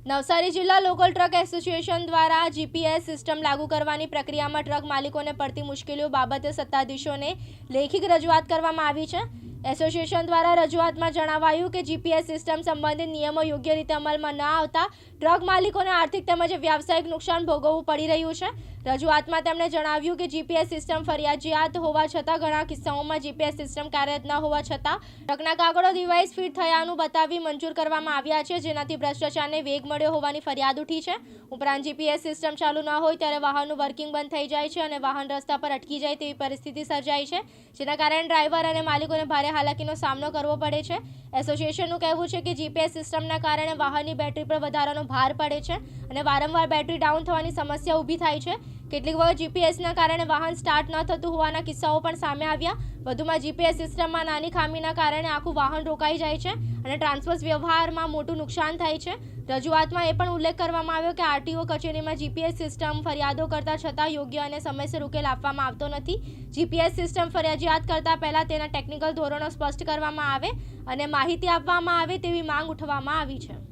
નવસારી જિલ્લા local truck association દ્વારા GPS system લાગુ કરવાની પ્રક્રિયામાં ટ્રક માલિકોને પડતી મુશ્કેલીઓ બાબતે સત્તાધીશોને લેખિત રજૂઆત કરવામાં આવી છે. એસોસિએશન દ્વારા રજૂઆતમાં જણાવાયું કે જીપીએસ સિસ્ટમ સંબંધિત નિયમો યોગ્ય રીતે અમલમાં ન આવતા ટ્રક માલિકોને આર્થિક તેમજ વ્યવસાયિક નુકસાન ભોગવવું પડી રહ્યું છે. રજૂઆતમાં તેમણે જણાવ્યું કે જીપીએસ સિસ્ટમ ફરજિયાત હોવા છતાં ઘણા કિસ્સાઓમાં જીપીએસ સિસ્ટમ કાર્યરત ન હોવા છતાં ટકના કાગળો ડિવાઇસ ફિટ થયાનું બતાવી મંજૂર કરવામાં આવ્યા છે, જેનાથી ભ્રષ્ટાચારને વેગ મળ્યો હોવાની ફરિયાદ ઉઠી છે. ઉપરાંત જીપીએસ સિસ્ટમ ચાલુ ન હોય ત્યારે વાહનનું વર્કિંગ બંધ થઈ જાય છે અને વાહન રસ્તા પર અટકી જાય તેવી પરિસ્થિતિ સર્જાય છે, જેના કારણે ડ્રાઈવર અને માલિકોને ભારે હાલાકીનો સામનો કરવો પડે છે. એસોસિએશનનું કહેવું છે કે જીપીએસ સિસ્ટમના કારણે વાહનની બેટરી પર વધારાનો ભાર પડે છે અને વારંવાર બેટરી ડાઉન થવાની સમસ્યા ઊભી થાય છે. કેટલીક વખત જીપીએસના કારણે વાહન સ્ટાર્ટ ન થતું હોવાના કિસ્સાઓ પણ સામે આવ્યા. વધુમાં જીપીએસ સિસ્ટમમાં નાની ખામીના કારણે આખું વાહન રોકાઈ જાય છે અને ટ્રાન્સપોર્ટ વ્યવહારમાં મોટું નુકસાન થાય છે. રજૂઆતમાં એ પણ ઉલ્લેખ કરવામાં આવ્યો કે આરટીઓ કચેરીમાં જીપીએસ સિસ્ટમ ફરિયાદો કરતા છતાં યોગ્ય અને સમયસર ઉકેલ આપવામાં આવતો નથી. જીપીએસ સિસ્ટમ ફરજિયાત કરતા પહેલાં તેના ટેકનિકલ ધોરણો સ્પષ્ટ કરવામાં આવે અને માહિતી આપવામાં આવે તેવી માંગ ઉઠવામાં આવી છે.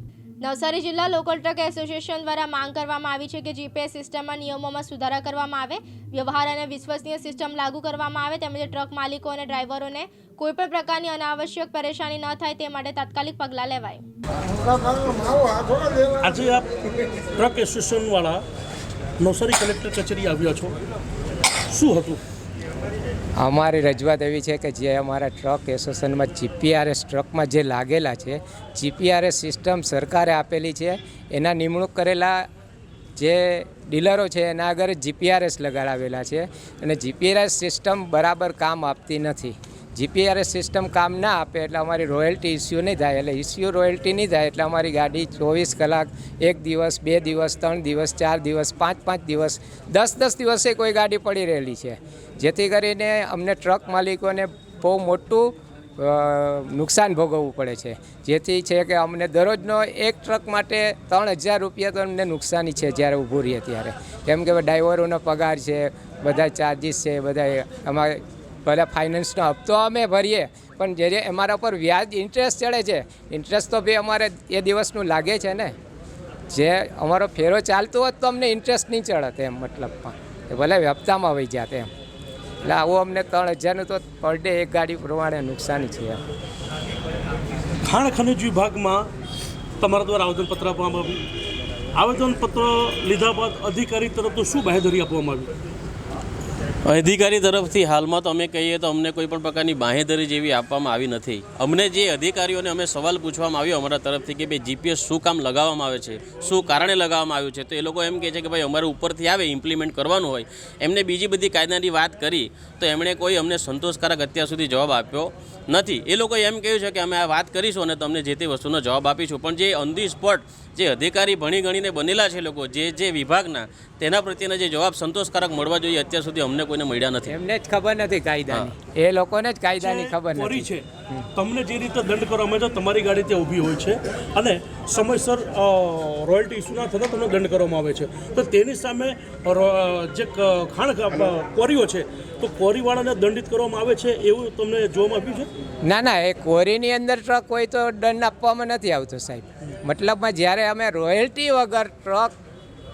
નવસારી જિલ્લા લોકલ ટ્રક એસોસિએશન દ્વારા માંગ કરવામાં આવી છે કે જીપીએસ સિસ્ટમમાં નિયમોમાં સુધારા કરવામાં આવે, વ્યવહાર અને વિશ્વસનીય સિસ્ટમ લાગુ કરવામાં આવે, તેમજ ટ્રક માલિકો અને ડ્રાઈવરોને કોઈપણ પ્રકારની અનાવશ્યક પરેશાની ન થાય તે માટે તાત્કાલિક પગલાં લેવાય. આજે આપ ટ્રક એસોસિએશનવાળા નવસારી કલેક્ટર કચેરી આવ્યા છો. શું હતું? અમારી રજૂઆત એવી છે કે જે અમારા ટ્રક એસોસિએશનમાં જીપીઆરએસ ટ્રકમાં જે લાગેલા છે, જીપીઆરએસ સિસ્ટમ સરકારે આપેલી છે, એના નિમણૂક કરેલા જે ડીલરો છે એના આગળ જીપીઆરએસ લગાડાવેલા છે અને જીપીઆરએસ સિસ્ટમ બરાબર કામ આપતી નથી. જીપીઆરએસ સિસ્ટમ કામ ના આપે એટલે અમારી રોયલ્ટી ઇસ્યુ નહીં થાય. એટલે ઇસ્યુ રોયલ્ટી નહીં થાય એટલે અમારી ગાડી ચોવીસ કલાક, એક દિવસ, બે દિવસ, ત્રણ દિવસ, ચાર દિવસ, પાંચ પાંચ દિવસ, દસ દસ દિવસે કોઈ ગાડી પડી રહેલી છે. જેથી કરીને અમને ટ્રક માલિકોને બહુ મોટું નુકસાન ભોગવવું પડે છે. જેથી છે કે અમને દરરોજનો એક ટ્રક માટે ત્રણ હજાર રૂપિયા તો અમને નુકસાની છે જ્યારે ઊભું રહીએ ત્યારે. કેમ કે ડ્રાઈવરોનો પગાર છે, બધા ચાર્જિસ છે, બધા અમારે બધા ફાઇનાન્સનો હપ્તો અમે ભરીએ, પણ જે જે અમારા પર વ્યાજ ઇન્ટરેસ્ટ ચડે છે ઇન્ટરેસ્ટ તો ભાઈ અમારે એ દિવસનું લાગે છે ને. જે અમારો ફેરો ચાલતો હોત તો અમને ઇન્ટરેસ્ટ નહીં ચડત એમ મતલબમાં. એ ભલે હપ્તામાં વહી જાત એમ. એટલે આવું અમને ત્રણ હજારનું તો પર ડે એક ગાડી પ્રમાણે નુકસાની છે એમ. ખાણ ખનિજ વિભાગમાં તમારા દ્વારા આવેદનપત્ર આપવામાં આવ્યું. આવેદનપત્ર લીધા બાદ અધિકારી તરફથી શું બાહેધરી આપવામાં આવી? અધિકારી તરફથી હાલમાં તો અમે કહીએ તો અમને કોઈ પણ પ્રકારની બાંહેધરી જેવી આપવામાં આવી નથી. અમને જે અધિકારીઓને અમે સવાલ પૂછવામાં આવ્યો અમારા તરફથી કે ભાઈ જીપીએસ શું કામ લગાવવામાં આવે છે, શું કારણે લગાવવામાં આવ્યું છે, તો એ લોકો એમ કહે છે કે ભાઈ અમારે ઉપરથી આવે ઇમ્પ્લિમેન્ટ કરવાનું હોય. એમને બીજી બધી કાયદાની વાત કરી તો એમણે કોઈ અમને સંતોષકારક અત્યાર સુધી જવાબ આપ્યો નથી. એ લોકોએ એમ કહ્યું છે કે અમે આ વાત કરીશું અને તમને જે તે વસ્તુનો જવાબ આપીશું. પણ જે ઓન ધી સ્પોટ જે અધિકારી ભણી ગણીને બનેલા છે લોકો, જે જે વિભાગના, તેના પ્રત્યેના જે જવાબ સંતોષકારક મળવા જોઈએ અત્યાર સુધી અમને કોઈને મળ્યા નથી. એમને જ ખબર નથી કાયદાની. એ લોકોને જ કાયદાની ખબર કોરી નથી. છે તમને જે રીતે દંડ કરવામાં છે તમારી ગાડી ત્યાં ઊભી હોય છે. અને સમયસર રોયલ્ટી ઇસ્યુ ના થતાં તમને દંડ કરવામાં આવે છે. તો તેની સામે રો- જે ખાણ કોરીઓ છે તો કોરીવાળાને દંડિત કરવામાં આવે છે એવું તમને જોવામાં આવ્યું છે? ના ના એ કોરીની અંદર ટ્રક હોય તો દંડ આપવામાં નથી આવતો સાહેબ. મતલબમાં જ્યારે અમે રોયલ્ટી વગર ટ્રક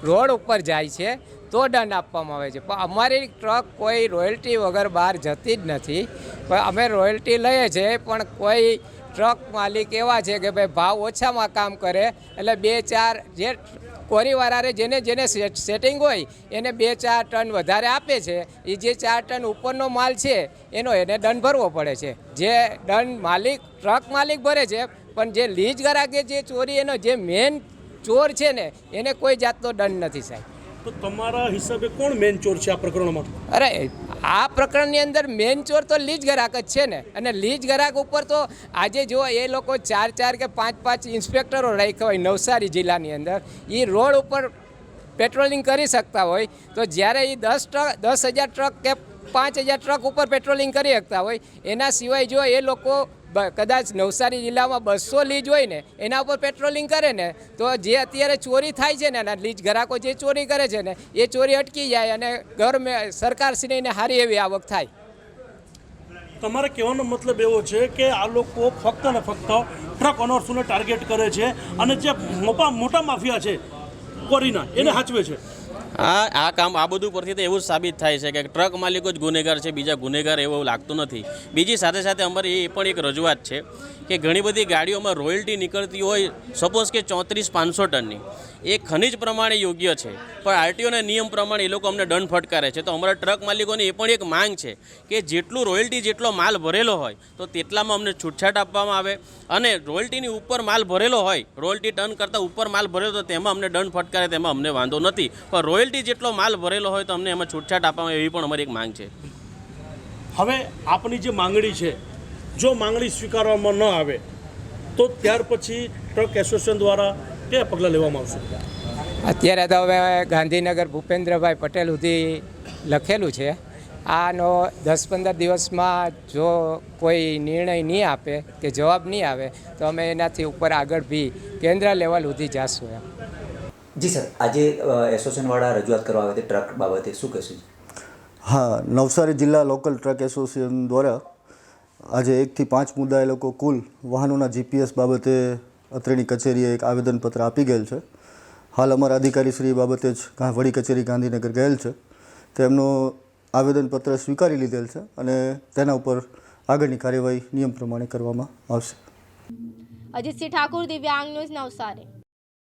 રોડ ઉપર જાય છે તો દંડ આપવામાં આવે છે. પણ અમારી ટ્રક કોઈ રોયલ્ટી વગર બહાર જતી જ નથી. પણ અમે રોયલ્ટી લઈએ છીએ, પણ કોઈ ટ્રક માલિક એવા છે કે ભાઈ ભાવ ઓછામાં કામ કરે. એટલે બે ચાર જે કોરીવાળાને જેને જેને સેટ- સેટિંગ હોય, એને બે ચાર ટન વધારે આપે છે. એ જે ચાર ટન ઉપરનો માલ છે, એનો એને દંડ ભરવો પડે છે. જે દંડ માલિક, ટ્રક માલિક ભરે છે, પણ જે લીજ ગરાકે જે ચોરી, એનો જે મેન ચોર છે ને, એને કોઈ જાતનો દંડ નથી સાહેબ. તો તમારા હિસાબે કોણ મેન ચોર છે આ પ્રકરણમાં? અરે, આ પ્રકરણની અંદર મેન ચોર તો લીજ ગ્રાહક જ છે ને. અને લીજ ગ્રાહક ઉપર તો આજે જો એ લોકો ચાર ચાર કે પાંચ પાંચ ઇન્સ્પેક્ટરો રાખ્યા હોય નવસારી જિલ્લાની અંદર એ રોડ ઉપર પેટ્રોલિંગ કરી શકતા હોય. તો જ્યારે એ દસ ટ્રક, દસ હજાર ટ્રક કે પાંચ હજાર ટ્રક ઉપર પેટ્રોલિંગ કરી શકતા હોય, એના સિવાય જો એ લોકો કદાચ નવસારી જિલ્લામાં બસો લીજ હોય ને, એના ઉપર પેટ્રોલિંગ કરે ને, તો જે અત્યારે ચોરી થાય છે ને, એના લીજ ગ્રાહકો જે ચોરી કરે છે ને, એ ચોરી અટકી જાય અને ગવર્મેન્ટ સરકારશ્રીને સારી એવી આવક થાય. તમારે કહેવાનો મતલબ એવો છે કે આ લોકો ફક્ત ને ફક્ત ટ્રક ઓનર્સોને ટાર્ગેટ કરે છે અને જે મોટા મોટા માફિયા છે, કોરીના, એને હાચવે છે. આ આ કામ આ બધું પરથી તો એવું જ સાબિત થાય છે કે ટ્રક માલિકો જ ગુનેગાર છે, બીજા ગુનેગાર એવું લાગતું નથી. બીજી સાથે સાથે અમારી એ પણ એક રજૂઆત છે કે ઘણી બધી ગાડીઓમાં રોયલ્ટી નીકળતી હોય સપોઝ કે ચોત્રીસ પાંચસો ટનની. એ ખનિજ પ્રમાણે યોગ્ય છે, પણ આરટીઓના નિયમ પ્રમાણે એ લોકો અમને દંડ ફટકારે છે. તો અમારા ટ્રક માલિકોની એ પણ એક માંગ છે કે જેટલું રોયલ્ટી, જેટલો માલ ભરેલો હોય, તો તેટલામાં અમને છૂટછાટ આપવામાં આવે. અને રોયલ્ટીની ઉપર માલ ભરેલો હોય, રોયલ્ટી ટન કરતાં ઉપર માલ ભરેલો તો તેમાં અમને દંડ ફટકારે, તેમાં અમને વાંધો નથી. પણ રોયલ્ટી જેટલો માલ ભરેલો હોય તો અમને એમાં છૂટછાટ આપવામાં એવી પણ અમારી એક માંગ છે. હવે આપની જે માંગણી છે જો માંગણી સ્વીકારવામાં ન આવે તો ત્યાર પછી ટ્રક એસોસિએશન દ્વારા કયા પગલાં લેવામાં આવશે? અત્યારે તો હવે ગાંધીનગર ભૂપેન્દ્રભાઈ પટેલ સુધી લખેલું છે આનો દસ પંદર દિવસમાં જો કોઈ નિર્ણય નહીં આપે કે જવાબ નહીં આવે તો અમે એનાથી ઉપર આગળ બી કેન્દ્ર લેવલ સુધી જાશું એમ. જી સર આજે એસોસિએશનવાળા રજૂઆત કરવા આવે તે ટ્રક બાબતે શું કહેશું? હા નવસારી જિલ્લા લોકલ ટ્રક એસોસિએશન દ્વારા આજે એકથી પાંચ મુદ્દા એ લોકો કુલ વાહનોના જીપીએસ બાબતે અત્રેની કચેરીએ એક આવેદનપત્ર આપી ગયેલ છે. હાલ અમારા અધિકારી શ્રી બાબતે જ વડી કચેરી ગાંધીનગર ગયેલ છે. તેમનો આવેદનપત્ર સ્વીકારી લીધેલ છે અને તેના ઉપર આગળની કાર્યવાહી નિયમ પ્રમાણે કરવામાં આવશે. અજીતસિંહ ઠાકુર દિવ્યાંગ ન્યૂઝ નવસારી.